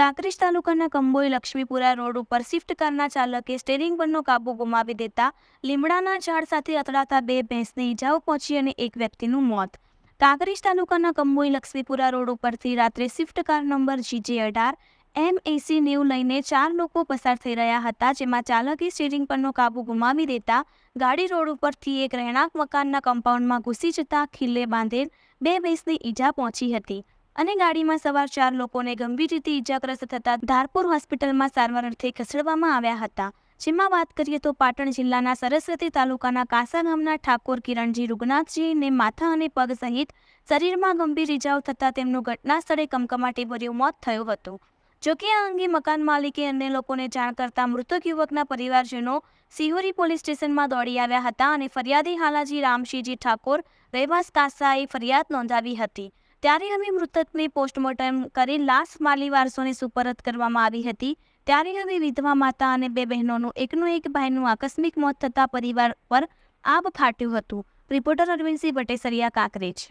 કાંકરેજ તાલુકાના કંબોઈ લક્ષ્મીપુરા રોડ ઉપર શિફ્ટ કારના ચાલકે સ્ટેરિંગ પરનો કાબુ ગુમાવી દેતા લીમડાના ઝાડ સાથે અથડાતા બે ભેંસને ઈજાઓ પહોંચી અને એક વ્યક્તિનું મોત. કાંકરેજ તાલુકાના કંબોઈ લક્ષ્મીપુરા રોડ ઉપરથી રાત્રે શિફ્ટ કાર નંબર જીજે અઢાર એમ એસી નેવ લઈને ચાર લોકો પસાર થઈ રહ્યા હતા, જેમાં ચાલકે સ્ટેરિંગ પરનો કાબુ ગુમાવી દેતા ગાડી રોડ ઉપરથી એક રહેણાંક મકાનના કમ્પાઉન્ડમાં ઘૂસી જતા ખીલ્લે બાંધેલ બે ભેંસને ઈજા પહોંચી હતી. અને ગાડીમાં સવાર ચાર લોકોને ગંભીર રીતે ઈજાગ્રસ્ત થતા ધારપુર હોસ્પિટલમાં સારવાર અર્થે ખસેડવામાં આવ્યા હતા. જેમાં વાત કરીએ તો પાટણ જિલ્લાના સરસ્વતી તાલુકાના કાસા ગામના ઠાકોર કિરણજી રૂગનાથજીને માથા અને પગ સહિત શરીરમાં ગંભીર ઈજાઓ થતાં તેમનું ઘટના સ્થળે કમકમાટીભર્યું મોત થયું હતું. જોકે આ અંગે મકાન માલિકે અન્ય લોકોને જાણ કરતા મૃતક યુવકના પરિવારજનો સિહોરી પોલીસ સ્ટેશનમાં દોડી આવ્યા હતા અને ફરિયાદી હાલાજી રામશીજી ઠાકોર, રહેવાસ કાસાએ ફરિયાદ નોંધાવી હતી. ત્યારે હવે મૃતકને પોસ્ટમોર્ટમ કરી લાશ માલી વારસોને સુપરત કરવામાં આવી હતી. ત્યારે હવે વિધવા માતા અને બે બહેનોનું એકનું એક ભાઈનું આકસ્મિક મોત થતાં પરિવાર પર આબ ફાટ્યું હતું. રિપોર્ટર અરવિંદસિંહ બટેસરિયા કાંકરેજ